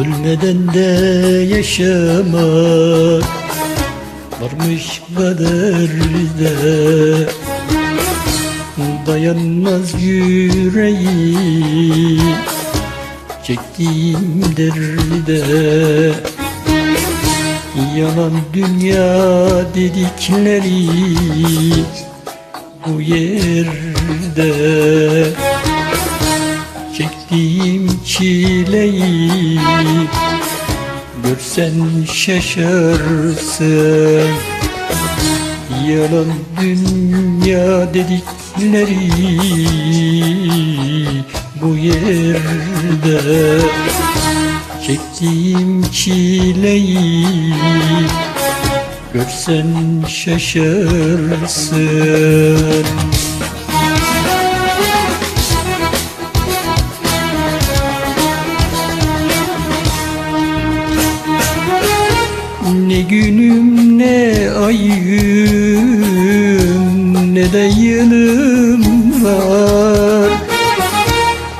Ölmeden de yaşamak Varmış kaderde Dayanmaz yüreği Çektiğim derde. Yalan dünya dedikleri Bu yerde Çektiğim çileyi Görsen şaşarsın Yalan dünya dedikleri Bu yerde Çektiğim çileyi Görsen şaşarsın Ne günüm ne ayım ne de yılım var.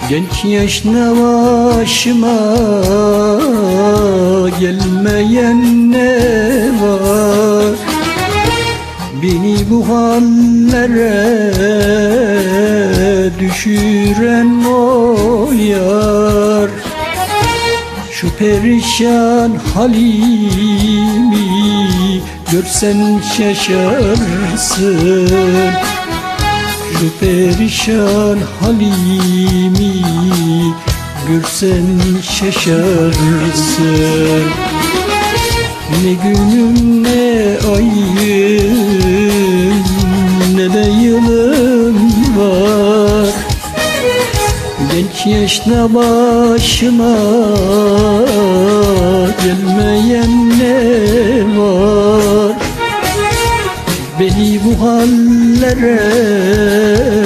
Genç yaşta başıma gelmeyen ne var? Beni bu hallere düşüren o yar perişan halimi görsen şaşarsın Şu perişan halimi görsen şaşarsın Ne günüm ne ayım ne de yılım var. Genç yaşta başıma hallere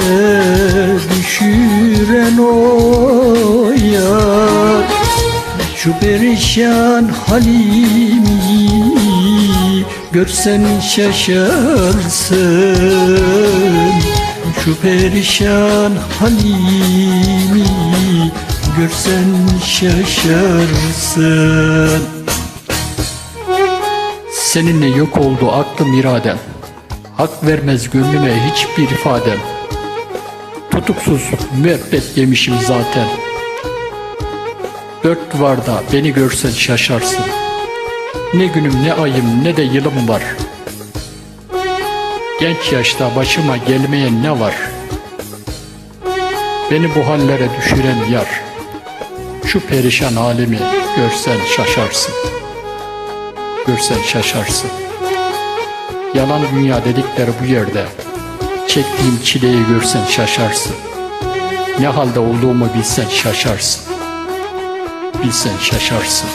düşüren o yar. Şu perişan halimi görsen şaşarsın. Şu perişan halimi görsen şaşarsın. Seninle yok oldu aklım iradem Hak vermez gönlüme hiçbir ifadem Tutuksuz müebbet yemişim zaten Dört duvarda beni görsen şaşarsın Ne günüm ne ayım ne de yılım var Genç yaşta başıma gelmeyen ne var? Beni bu hallere düşüren yar. Şu perişan halimi görsen şaşarsın. Görsen şaşarsın. Yalan dünya dedikleri bu yerde. Çektiğim çileyi görsen şaşarsın. Ne halde olduğumu bilsen şaşarsın. Bilsen şaşarsın.